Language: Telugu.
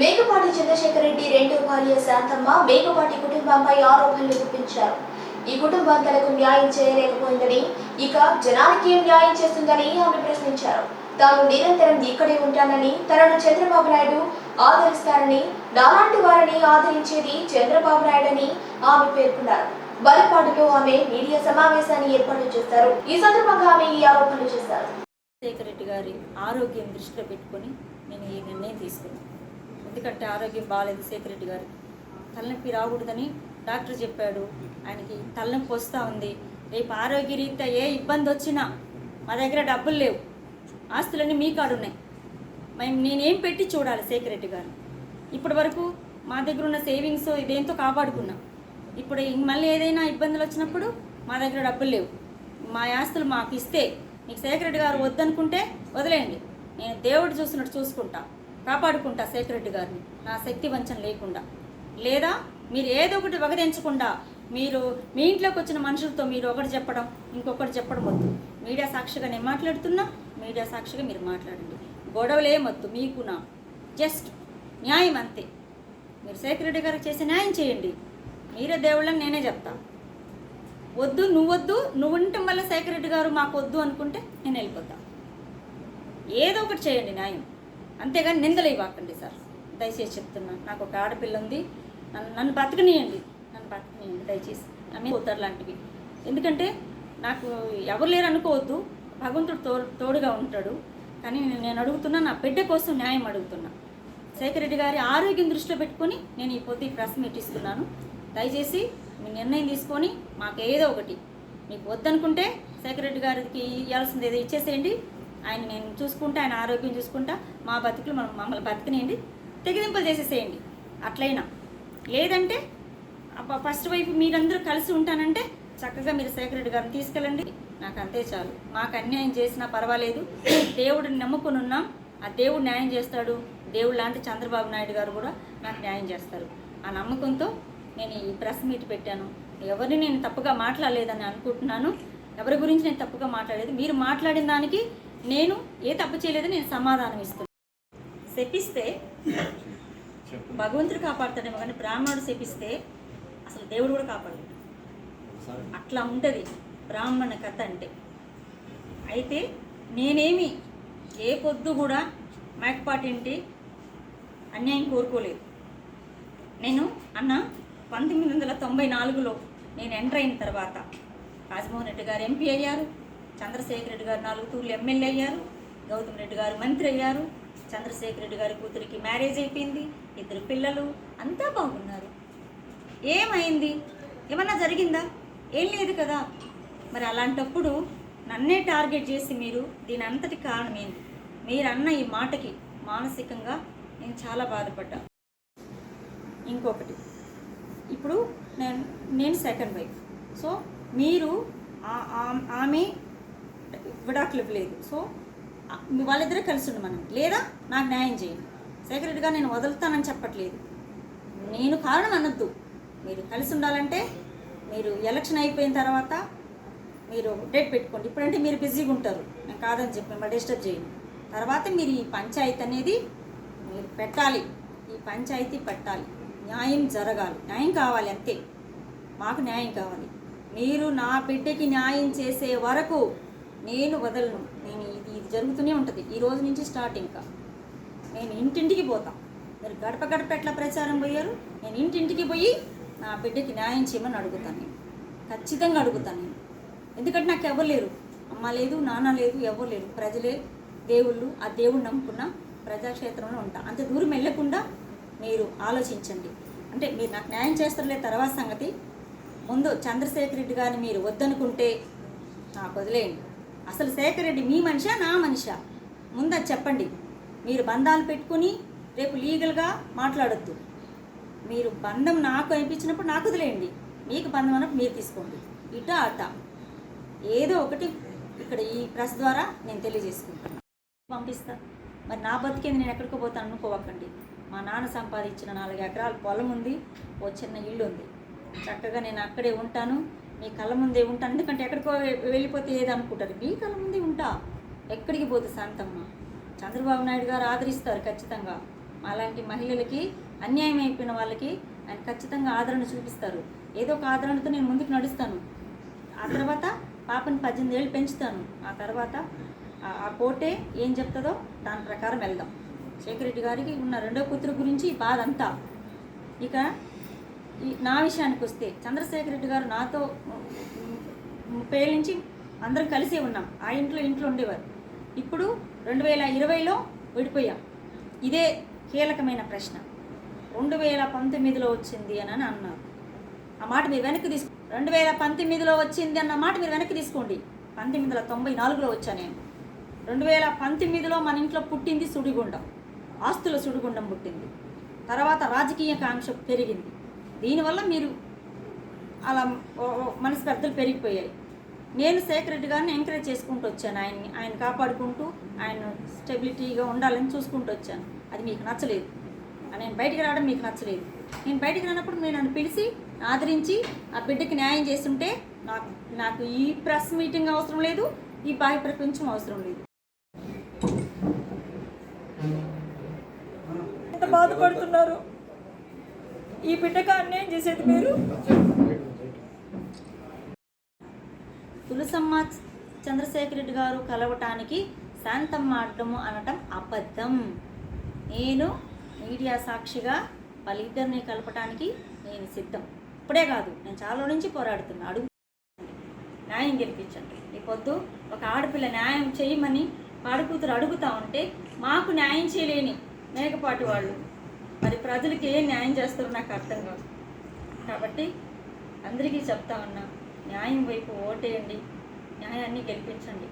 మేకపాటి చంద్రశేఖర్ రెడ్డి రెండో భార్య శాంతమ్మ మేకపాటి కుటుంబంపై ఆరోపణలు గుప్పించారు ఈ కుటుంబం తనకు న్యాయం చేయలేకపోయిందని ఇక జనానికి ఏం న్యాయం చేస్తుందని ఆమె ప్రశ్నించారు. తాను నిరంతరం ఇక్కడే ఉంటానని తనను చంద్రబాబు నాయుడు ఆదరిస్తారని నాలాంటి వారిని ఆదరించేది చంద్రబాబు నాయుడు అని ఆమె పేర్కొన్నారు. బలపాటులో ఆమె మీడియా సమావేశాన్ని ఏర్పాటు చేస్తారు. ఈ సందర్భంగా ఆమె ఈ ఆరోపణలు చేశారు. శేఖర్ రెడ్డి గారి ఆరోగ్యం దృష్టిలో పెట్టుకొని నేను ఈ నిర్ణయం తీసుకున్నాను. ఎందుకంటే ఆరోగ్యం బాగాలేదు సేతిరెడ్డి గారు. తలనొప్పి రాకూడదని డాక్టర్ చెప్పాడు. ఆయనకి తలనొప్పి వస్తూ ఉంది. రేపు ఆరోగ్య రీత్యా ఏ ఇబ్బంది వచ్చినా మా దగ్గర డబ్బులు లేవు. ఆస్తులన్నీ మీ కాడు ఉన్నాయి. మేము నేనేం పెట్టి చూడాలి శేఖర్ గారు? ఇప్పటి వరకు మా దగ్గర ఉన్న సేవింగ్స్ ఇదేంతో కాపాడుకున్నాం. ఇప్పుడు ఇంక మళ్ళీ ఏదైనా ఇబ్బందులు వచ్చినప్పుడు మా దగ్గర డబ్బులు లేవు. మా ఆస్తులు మాకు ఇస్తే మీకు శేఖర్ గారు వద్దనుకుంటే వదిలేయండి. నేను దేవుడు చూసినట్టు చూసుకుంటా. కాపాడుకుంటా శేఖర్ గారిని. నా శక్తి వంచన లేకుండా. లేదా మీరు ఏదో ఒకటి వగదించకుండా మీరు మీ ఇంట్లోకి వచ్చిన మనుషులతో మీరు ఒకటి చెప్పడం ఇంకొకటి చెప్పడం వద్దు. మీడియా సాక్షిగా నేను మాట్లాడుతున్నా మీడియా సాక్షిగా మీరు మాట్లాడండి. గొడవలేమొద్దు మీకు నా. జస్ట్ న్యాయం అంతే. మీరు శేఖర్ గారికి చేసే న్యాయం చేయండి. మీరే దేవుళ్ళని నేనే చెప్తా. వద్దు నువ్వొద్దు నువ్వు ఉండటం వల్ల శేఖర్ గారు మాకు వద్దు అనుకుంటే నేను వెళ్ళిపోతా. ఏదో ఒకటి చేయండి న్యాయం. అంతేగాని నిందలు ఇవ్వకండి సార్. దయచేసి చెప్తున్నాను నాకు ఒక ఆడపిల్ల ఉంది. నన్ను నన్ను బతకనియండి. నన్ను బతకనియండి దయచేసి. ఆమె పోతారు లాంటివి. ఎందుకంటే నాకు ఎవరు లేరు అనుకోవద్దు. భగవంతుడు తో తోడుగా ఉంటాడు. కానీ నేను- అడుగుతున్నా నా బిడ్డ కోసం న్యాయం అడుగుతున్నా. శేఖర్ రెడ్డి గారి ఆరోగ్యం దృష్టిలో పెట్టుకొని నేను ఈ పొద్దు ఈ ప్రెస్ మీట్ ఇస్తున్నాను. దయచేసి మీ నిర్ణయం తీసుకొని మాకు ఏదో ఒకటి. మీకు వద్దనుకుంటే శేఖర్ రెడ్డి గారికి ఇవ్వాల్సింది ఏదో ఇచ్చేసేయండి. ఆయన నేను చూసుకుంటా ఆయన ఆరోగ్యం చూసుకుంటా మా బతుకులు మనం మమ్మల్ని బతికినేయండి తెగిదింపులు చేసేసేయండి. అట్లయినా లేదంటే ఫస్ట్ వైపు మీరందరూ కలిసి ఉంటానంటే చక్కగా మీరు సేకరెడ్డి గారిని తీసుకెళ్ళండి. నాకు అంతే చాలు. మాకు అన్యాయం చేసినా పర్వాలేదు. దేవుడిని నమ్ముకుని ఉన్నాం. ఆ దేవుడు న్యాయం చేస్తాడు. దేవుడు లాంటి చంద్రబాబు నాయుడు గారు కూడా నాకు న్యాయం చేస్తారు. ఆ నమ్మకంతో నేను ఈ ప్రెస్ మీట్ పెట్టాను. ఎవరిని నేను తప్పుగా మాట్లాడలేదని అనుకుంటున్నాను. ఎవరి గురించి నేను తప్పుగా మాట్లాడలేదు. మీరు మాట్లాడిన దానికి నేను ఏ తప్పు చేయలేదని నేను సమాధానం ఇస్తున్నాను శపిస్తే భగవంతుడు కాపాడుతాడేమో కానీ బ్రాహ్మణుడు శపిస్తే అసలు దేవుడు కూడా కాపాడు అట్లా ఉంటుంది. బ్రాహ్మణ కథ అంటే. అయితే నేనేమి ఏ పొద్దు కూడా మేకపాటి ఇంటి అన్యాయం కోరుకోలేదు. నేను అన్న పంతొమ్మిది వందల తొంభై నాలుగులో నేను ఎంటర్ అయిన తర్వాత రాజమోహన్ రెడ్డి గారు ఎంపీ అయ్యారు. చంద్రశేఖర్ రెడ్డి గారు నాలుగు తూర్లు ఎమ్మెల్యే అయ్యారు గౌతమ్ రెడ్డి గారు మంత్రి అయ్యారు చంద్రశేఖర్ రెడ్డి గారి కూతురికి మ్యారేజ్ అయిపోయింది ఇద్దరు పిల్లలు అంతా బాగున్నారు. ఏమైంది? ఏమన్నా జరిగిందా? ఏం లేదు కదా. మరి అలాంటప్పుడు నన్నే టార్గెట్ చేసి మీరు దీని అంతటి కారణం ఏంటి? మీరు అన్న ఈ మాటకి మానసికంగా నేను చాలా బాధపడ్డా. ఇంకొకటి ఇప్పుడు నేను నేను సెకండ్ వైఫ్ సో మీరు ఆ- ఆమె విడాకులు ఇవ్వలేదు. సో మీ వాళ్ళిద్దరే కలిసి ఉండమని లేదా నాకు న్యాయం చేయండి. శేఖర్ నేను వదులుతానని చెప్పట్లేదు. నేను కారణం అనొద్దు. మీరు కలిసి ఉండాలంటే మీరు ఎలక్షన్ అయిపోయిన తర్వాత మీరు డేట్ పెట్టుకోండి. ఇప్పుడంటే మీరు బిజీగా ఉంటారు. నేను కాదని చెప్పి మిమ్మల్ని డిస్టర్బ్ చేయండి తర్వాత మీరు ఈ పంచాయతీ అనేది మీరు పెట్టాలి. ఈ పంచాయతీ పెట్టాలి. న్యాయం జరగాలి. న్యాయం కావాలి అంతే. మాకు న్యాయం కావాలి. మీరు నా బిడ్డకి న్యాయం చేసే వరకు నేను వదలను. నేను ఇది ఇది జరుగుతూనే ఉంటుంది. ఈ రోజు నుంచి స్టార్ట్ ఇంకా. నేను ఇంటింటికి పోతా. మీరు గడప గడప ఎట్లా ప్రచారం పోయారు? నేను ఇంటింటికి పోయి నా బిడ్డకి న్యాయం చేయమని అడుగుతాను నేను. ఖచ్చితంగా అడుగుతాను నేను. ఎందుకంటే నాకు ఎవరు లేరు. అమ్మ లేదు నాన్న లేదు ఎవరు లేరు. ప్రజలే దేవుళ్ళు ఆ దేవుడు నమ్ముకున్న ప్రజాక్షేత్రంలో ఉంటా. అంత దూరం వెళ్ళకుండా మీరు ఆలోచించండి. అంటే మీరు నాకు న్యాయం చేస్తారులే తర్వాత సంగతి. ముందు చంద్రశేఖర్ రెడ్డి గారిని మీరు వద్దనుకుంటే నాకు వదిలేయండి. అసలు శేఖర్ రెడ్డి మీ మనిషా నా మనిషా? ముందు చెప్పండి. మీరు బంధాలు పెట్టుకుని రేపు లీగల్గా మాట్లాడొద్దు. మీరు బంధం నాకు అనిపించినప్పుడు నాకు వదిలేయండి. మీకు బంధం అన్నప్పుడు మీరు తీసుకోండి. ఇట అట. ఏదో ఒకటి ఇక్కడ ఈ ప్రెస్ ద్వారా నేను తెలియజేసుకుంటాను పంపిస్తా. మరి నా బతికేది నేను ఎక్కడికో పోతాను అనుకోవకండి. మా నాన్న సంపాదించిన నాలుగు ఎకరాల పొలం ఉంది ఓ చిన్న ఇల్లు ఉంది చక్కగా నేను అక్కడే ఉంటాను. మీ కళ్ళ ముందే ఉంటా. ఎందుకంటే ఎక్కడికో వెళ్ళిపోతే ఏది అనుకుంటారు మీ కళ్ళ ముందే ఉంటా. ఎక్కడికి పోతే శాంతమ్మ? చంద్రబాబు నాయుడు గారు ఆదరిస్తారు ఖచ్చితంగా. అలాంటి మహిళలకి అన్యాయం అయిపోయిన వాళ్ళకి ఆయన ఖచ్చితంగా ఆదరణ చూపిస్తారు. ఏదో ఒక ఆదరణతో నేను ముందుకు నడుస్తాను. ఆ తర్వాత పాపని పద్దెనిమిది ఏళ్ళు పెంచుతాను. ఆ తర్వాత ఆ- కోటే ఏం చెప్తుందో దాని ప్రకారం వెళ్దాం. శేఖర్ రెడ్డి గారికి ఉన్న రెండో కూతురు గురించి బాధ అంతా. ఇక నా విషయానికి వస్తే చంద్రశేఖర్ రెడ్డి గారు నాతో ముప్పై నుంచి అందరం కలిసే ఉన్నాం. ఆ ఇంట్లో ఇంట్లో ఉండేవారు. ఇప్పుడు రెండు వేల ఇరవైలో విడిపోయాం. ఇదే కీలకమైన ప్రశ్న. రెండు వేల పంతొమ్మిదిలో వచ్చింది అని అని అన్నారు. ఆ మాట మీరు వెనక్కి తీసు రెండు వేల పంతొమ్మిదిలో వచ్చింది అన్న మాట మీరు వెనక్కి తీసుకోండి. పంతొమ్మిది వందల తొంభై నాలుగులో వచ్చా నేను. రెండు వేల పంతొమ్మిదిలో మన ఇంట్లో పుట్టింది సుడిగుండం. ఆస్తుల సుడిగుండం పుట్టింది. తర్వాత రాజకీయ కాంక్ష పెరిగింది. దీనివల్ల మీరు అలా ఓ- ఓ మనస్పర్ధలు పెరిగిపోయాయి. నేను శేఖర్ రెడ్డి గారిని ఎంకరేజ్ చేసుకుంటూ వచ్చాను. ఆయన్ని ఆయన కాపాడుకుంటూ ఆయన స్టెబిలిటీగా ఉండాలని చూసుకుంటూ వచ్చాను. అది మీకు నచ్చలేదు. నేను బయటికి రావడం మీకు నచ్చలేదు. నేను బయటికి రానప్పుడు మీరు నన్ను పిలిచి ఆదరించి ఆ బిడ్డకి న్యాయం చేస్తుంటే నాకు నాకు ఈ ప్రెస్ మీటింగ్ అవసరం లేదు ఈ బాహ్య ప్రపంచం అవసరం లేదు. ఎంత బాధపడుతున్నారు? ఈ పిటకాన్ని ఏం చేసేది మీరు? తులసమ్మ చంద్రశేఖర్ రెడ్డి గారు కలవటానికి శాంతమ్మ అడ్డము అనటం అబద్ధం. నేను మీడియా సాక్షిగా వాళ్ళిద్దరిని కలపటానికి నేను సిద్ధం. ఇప్పుడే కాదు నేను చాలా నుంచి పోరాడుతున్నా. అడుగు. న్యాయం గెలిపించండి. ఈ పొద్దు ఒక ఆడపిల్ల న్యాయం చేయమని ఆడకూతురు అడుగుతా ఉంటే మాకు న్యాయం చేయలేని మేకపాటి వాళ్ళు. మరి ప్రజలకి ఏ న్యాయం చేస్తారో నాకు అర్థం కాదు. కాబట్టి అందరికీ చెప్తా ఉన్నా న్యాయం వైపు ఓటేయండి న్యాయాన్ని గెలిపించండి.